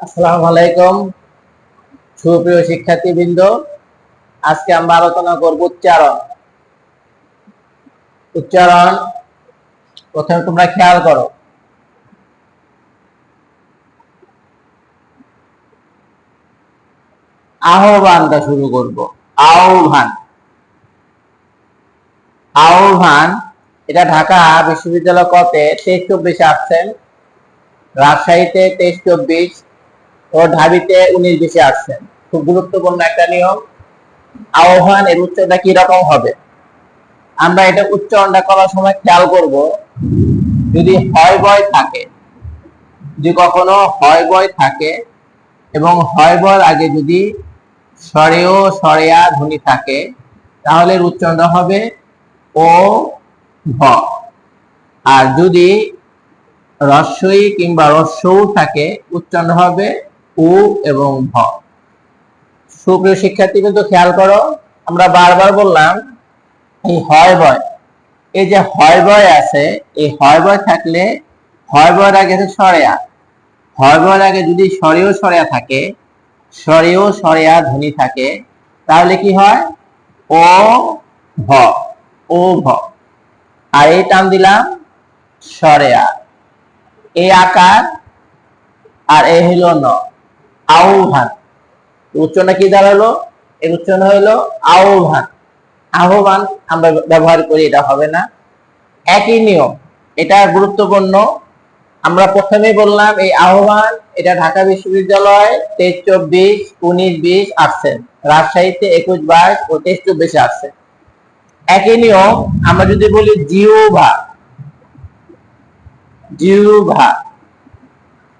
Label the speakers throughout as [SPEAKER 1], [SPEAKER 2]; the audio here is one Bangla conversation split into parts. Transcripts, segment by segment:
[SPEAKER 1] আসসালামু আলাইকুম। সুপ্রিয় শিক্ষার্থীবৃন্দ, আজকে আমরা আলোচনা করব উচ্চারণ। উচ্চারণ, প্রথমে তোমরা খেয়াল করো। আহ্বানটা শুরু করব। আহ্বান। আহ্বান, এটা ঢাকা বিশ্ববিদ্যালয় কতে তেইশ চব্বিশে আসছেন রাজশাহীতে তেইশ চব্বিশ ও ঢাবিতে উনিশ বিশে আসছেন। খুব গুরুত্বপূর্ণ একটা নিয়ম। আহ্বান এর উচ্চতা কি রকম হবে? আমরা এটা উচ্চারণটা করার সময় খেয়াল করব। যদি হয় বয় থাকে, যদি কখনো হয় বয় থাকে এবং হয় বয়ের আগে যদি স্বরেও স্বরেয়া ধ্বনি থাকে, তাহলে উচ্চারণটা হবে ও, ভ। আর যদি রস্বই কিংবা রস্যও থাকে উচ্চারণ হবে উ এবং ভ। সুপ্রিয় শিক্ষার্থী, কিন্তু খেয়াল করো, আমরা বারবার বললাম, এই হয় বয়। এই যে হয় বয় আছে, এই হয় বয় থাকলে হয় বয়ের আগে সরেয়া, হয় বয়ের আগে যদি সরেও সরেয়া থাকে সরেও সরেয়া ধ্বনি থাকে, তাহলে কি হয়? ও, ভ ও, ভ। আর এই টান দিলাম, সরেয়া। এই আকার, আর এ হইল ন। আহ্বান। উচ্চারণটা কি দাঁড়াল? এর উচ্চারণ হইল আহ্বান। আহ্বান আমরা ব্যবহার করি, এটা হবে না। একই নিয়ম, এটা গুরুত্বপূর্ণ। আমরা প্রথমেই বললাম, এই আহ্বান, এটা ঢাকা বিশ্ববিদ্যালয়, তেইশ, চব্বিশ, উনিশ, বিশ আসছেন রাজশাহীতে একুশ, বাইশ ও তেইশ, চব্বিশে আসছে। একই নিয়ম, আমরা যদি বলি জিওভা জিহ্বা।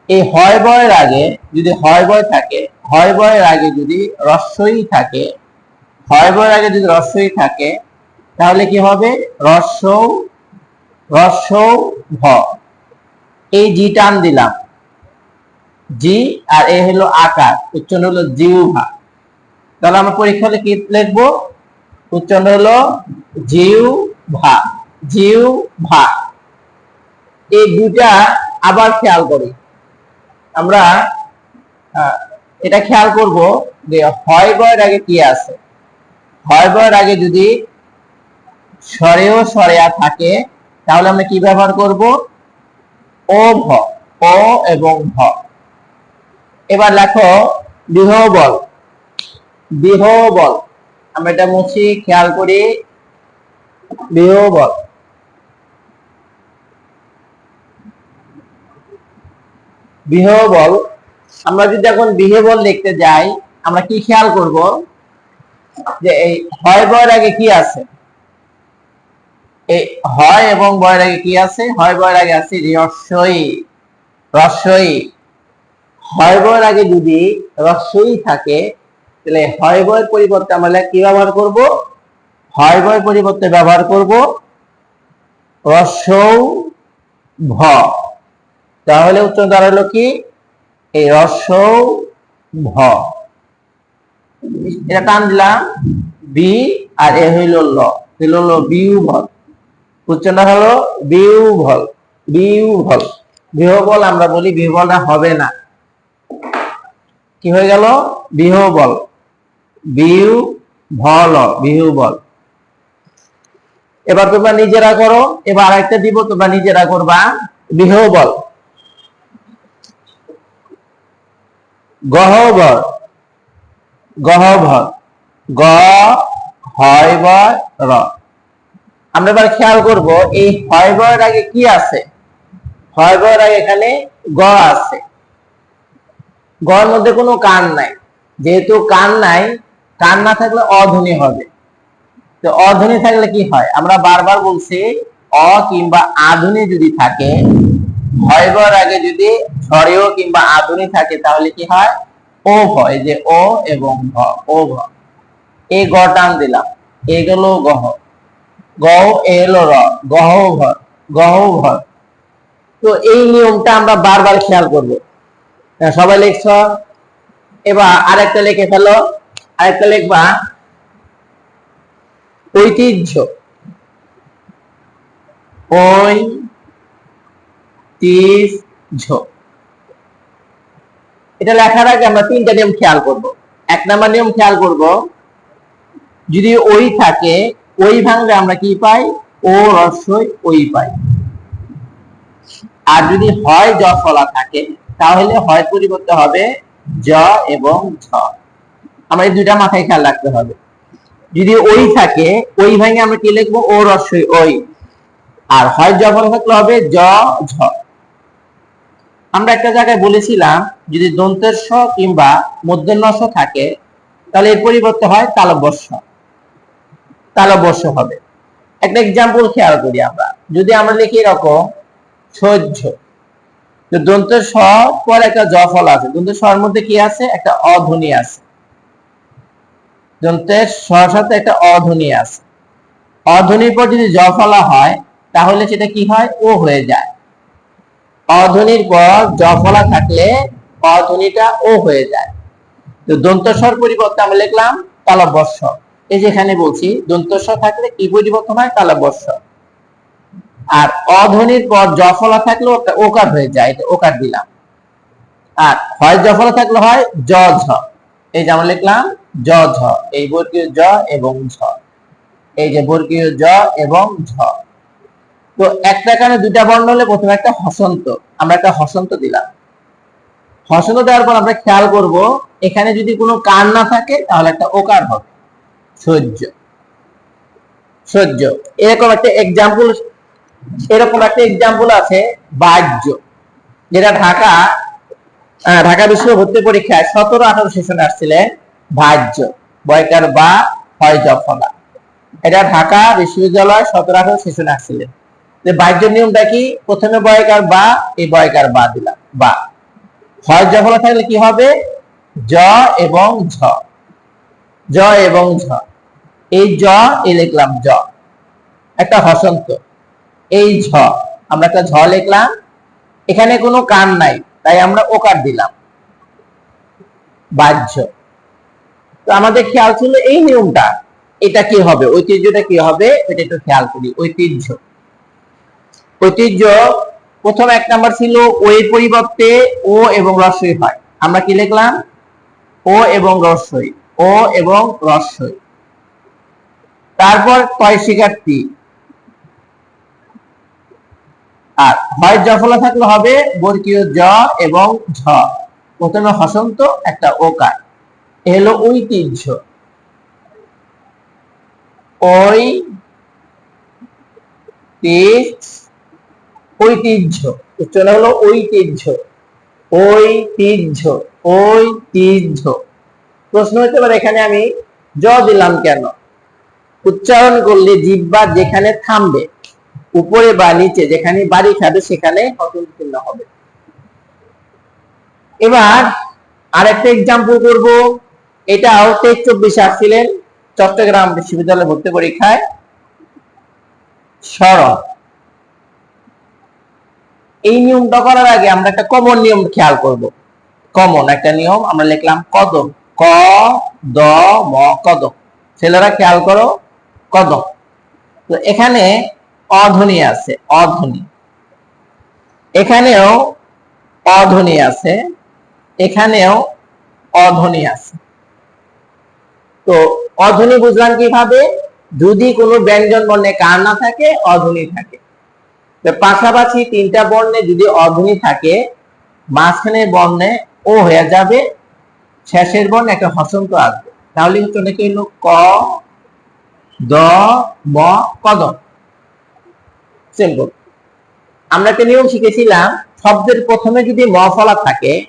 [SPEAKER 1] এই হয় বয়ের আগে যদি হয় বয় থাকে, হয় বয়ের আগে যদি রস্যই থাকে, হয় বয়ের আগে যদি রস্যই থাকে, তাহলে কি হবে? রস্য রস্য ভ। এই জি টান দিলাম। জি আর এ হলো আকার, উচ্চারণ হলো জিউভা তাহলে আমরা পরীক্ষা হলে কি লিখব? উচ্চারণ হলো জিউ ভা জিউ ভা এই দুটা আবার খেয়াল করি। আমরা এটা খেয়াল করব যে হয় বয়ের আগে কি আছে। হয় বয়ের আগে যদি স্বরেও স্বরেয়া থাকে, তাহলে আমরা কি ব্যবহার করব? ও ভ, ও এবং ভ। এবার লেখো বিহবল বিহবল। আমরা এটা মুছি, খেয়াল করি। বিহবল বিহেবল আমরা যদি এখন বিহেবল লিখতে যাই, আমরা কি খেয়াল করব? যে এই হয় বয়ের আগে কি আছে? এই হয় এবং বয়ের আগে কি আছে? হয় বয়ের আগে আছে রস্যই রস্যই হয় বয়ের আগে যদি রস্যই থাকে, তাহলে হয় বয়ের পরিবর্তে আমরা কি ব্যবহার করব? হয় বয়ের পরিবর্তে ব্যবহার করব? রস্যৌ ভ। তাহলে উত্তর দাঁড়াল কি? এই রস ভ। এটা টান দিলাম। বি আর এ হইল ল। হইল ল বিউ ভল উচ্চারণ হলো বিউ ভল বিউ ভল বিহবল আমরা বলি বিহবলটা হবে না। কি হয়ে গেল? বিহবল। বিউ ভল বিহু বল এবার তোমরা নিজেরা করো। এবার আরেকটা দিব, তোমরা নিজেরা করবা বিহবল। গহ্বর। গহ্বর। গ হয় র আমরা এবার খেয়াল করব, এই হয় আগে কি আছে? হয় আগে এখানে গ আছে। গর মধ্যে কোনো কান নাই। যেহেতু কান নাই, কান না থাকলে অধ্বনি হবে। তো অধ্বনি থাকলে কি হয়? আমরা বারবার বলছি, অ কিংবা আধুনি যদি থাকে ভয়বর আগে যদি স্বরেও কিংবা আধুনি থাকে তাহলে কি হয়? ও ভয় যে ও এবং ও ভ এই গ টান দিলাম। এ গেল গহ গহ এলো র গহ ভর গহ ভর তো এই নিয়মটা আমরা বারবার খেয়াল করব। হ্যাঁ, সবাই লিখছ? এবার আরেকটা লিখে ফেলো। আরেকটা লিখবা। ঐতিহ্য। ঐতিহ্য এটা লেখার আগে আমরা তিনটা নিয়ম খেয়াল করব। এক নাম্বার নিয়ম খেয়াল করব, যদি ওই থাকে, ওই ভাঙলে আমরা কি পাই? ও রস্যই ওই পাই। আর যদি হয় জ ফলা থাকে, তাহলে হয় পরিবর্তে হবে জ এবং ঝ। আমরা এই দুইটা মাথায় খেয়াল রাখতে হবে। যদি ওই থাকে, ওই ভাঙে আমরা কি লিখব? ও রস্যই ওই। আর হয় জ ফলা থাকলে হবে জ, ঝ। আমরা একটা জায়গায় বলেছিলাম, যদি দন্তের স কিংবা মধ্যের নস থাকে, তাহলে এর পরিবর্তে হয় তালব্যস্য তালব্যস্য হবে। একটা এক্সাম্পল খেয়াল করি আমরা। যদি আমরা লিখি এরকম, সহ্য। দন্তের স পর একটা জ ফল আছে। দন্তের স্বর মধ্যে কি আছে? একটা অধ্বনি আছে। দন্তের স্বর সাথে একটা অধ্বনি আছে। অধ্বনির পর যদি জ ফলা হয়, তাহলে সেটা কি হয়? ও হয়ে যায়। অধ্বনির পর জ ফলা থাকলে অধ্বনিটা ও হয়ে যায়। তো দন্তস্বর পরিবর্তে আমরা লিখলাম তালব্যস্য এই যেখানে বলছি দন্তস্ব থাকলে কি পরিবর্তন হয়? তালব্যস্য আর অধ্বনির পর জ ফলা থাকলে ওকার হয়ে যায়, এটা ওকার দিলাম। আর হয় জ ফলা থাকলে হয় জ, ঝ। এই যে আমরা লিখলাম জ, ঝ। এই বর্গীয় জ এবং ঝ। এই যে বর্গীয় জ এবং ঝ। তো একটা কারণে দুইটা বর্ণ হলে প্রথমে একটা হসন্ত, আমরা একটা হসন্ত দিলাম। হসন্ত দেওয়ার পর আমরা খেয়াল করব, এখানে যদি কোনো কান না থাকে, তাহলে একটা ওকার হবে। সহ্য। সহ্য। এরকম একটা এক্সাম্পল এরকম একটা এক্সাম্পল আছে বাহ্য, যেটা ঢাকা ঢাকা বিশ্ব ভর্তি পরীক্ষায় সতেরো আঠারো সেশনে আসছিলেন ভাজ্য বয়কার বা হয় জফলা এটা ঢাকা বিশ্ববিদ্যালয় সতেরো আঠারো সেশনে আসছিলেন। যে বাহ্য নিয়মটা কি? প্রথমে বয়কার বা, এই বয়কার বা দিলাম, বা। হয় জফলা থাকলে কি হবে? জ এবং ঝ। জ এবং ঝ। এই জ, এই লিখলাম জ। একটা হসন্ত। এই ঝ। আমরা একটা ঝ লিখলাম। এখানে কোনো কান নাই, তাই আমরা ওকার দিলাম। বাহ্য। তো আমাদের খেয়াল ছিল এই নিয়মটা। এটা কি হবে? ঐতিহ্যটা কি হবে? এটা একটু খেয়াল করি। ঐতিহ্য। ঐতিহ্য প্রথম এক নাম্বার ছিল ও এর পরিবর্তে ও এবং রস্বই হয়। আমরা কি লিখলাম? ও এবং রস্বই ও এবং রস্বই তারপর তয় শিকারটি আর হয় জফলা থাকলে হবে বর্গীয় জ এবং ঝ। প্রথমে হসন্ত, একটা ওকার। হলো ঐতিহ্য। ওই ঐতিহ্য। উচ্চারণ হলো ঐতিহ্য। ঐতিহ্য ঐতিহ্য। প্রশ্ন হতে পারে এখানে আমি জ দিলাম কেন? উচ্চারণ করলে জিব্বা যেখানে থামবে, উপরে বা নিচে যেখানে বাড়ি খাবে সেখানে হতচিহ্ন হবে। এবার আরেকটা এক্সাম্পল করব। এটাও তেইশ চব্বিশে আসছিলেন চট্টগ্রাম বিশ্ববিদ্যালয় ভর্তি পরীক্ষায়। সরল এই নিয়মটা করার আগে আমরা একটা কমন নিয়ম খেয়াল করব। কমন একটা নিয়ম, আমরা লিখলাম কদম। ক, দ, ম, কদম। ছেলেরা খেয়াল করো, কদম। তো এখানে অধ্বনি আছে, অধ্বনি। এখানেও অধ্বনি আছে, এখানেও অধ্বনি আছে। তো অধ্বনি বুঝলাম কীভাবে? যদি কোনো ব্যঞ্জন বর্ণে কার না থাকে, অধ্বনি থাকে। পাশাপাশি তিনটা বর্ণে যদি অধ্বনি থাকে, মাঝখানের বর্ণে ও হয়ে যাবে, শেষের বর্ণে একটা হসন্ত আসবে। তাহলে হচ্ছে অনেকে হলো? ক, দ ম কদম সিম্পল আমরা একটা নিয়ম শিখেছিলাম, শব্দের প্রথমে যদি ম ফলা থাকে,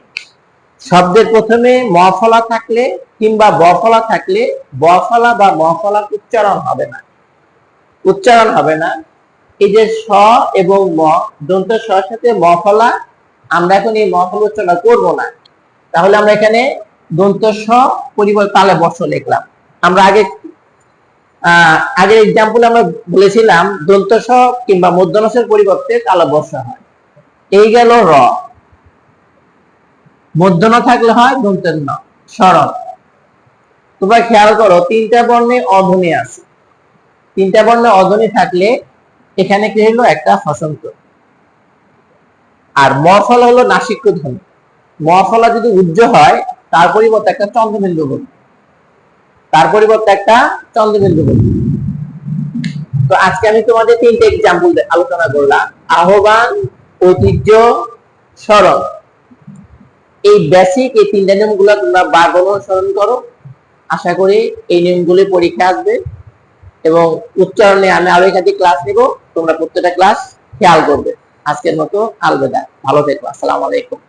[SPEAKER 1] শব্দের প্রথমে ম ফলা থাকলে কিংবা ব ফলা থাকলে ব ফলা বা ম ফলা উচ্চারণ হবে না। উচ্চারণ হবে না। এই যে স এবং ম, দন্ত স সাথে ম ফলা, আমরা এখন এই ম ফলা উচ্চারণ করব না। তাহলে আমরা এখানে দন্ত স পরিবর্তে তালে বর্ষ লিখলাম। আমরা আগে আগের এক্সাম্পল আমরা বলেছিলাম, দন্ত স কিংবা মধ্যনসের পরিবর্তে তালে বর্ষ হয়। এই গেল র। মধ্যন থাকলে হয় দন্তের ন সরল তোমরা খেয়াল করো, তিনটা বর্ণে অধ্বনি আছে। তিনটা বর্ণে অধ্বনি থাকলে এখানে কি হলো একটা হসন্ত। আর মফল হলো নাসিক্য ধ্বনি মফলা যদি উজ্জ হয়, তার পরিবর্তে একটা চন্দ্রবিন্দু বলি তার পরিবর্তে একটা চন্দ্রবিন্দু বলি তো আজকে আমি তোমাদের তিনটে এক্সাম্পল আলোচনা করলাম। আহ্বান, ঐতিহ্য, স্মরণ। এই বেসিক এই তিনটা নিয়মগুলো তোমরা বারবার অনুসরণ করো। আশা করি এই নিয়মগুলি পরীক্ষা আসবে। এবং উচ্চারণে আমি আরও একাধিক ক্লাস নেব। তোমরা প্রত্যেকটা ক্লাস খেয়াল করবে। আজকের মতো, আলবেদা। ভালো থেকো। আসসালামু আলাইকুম।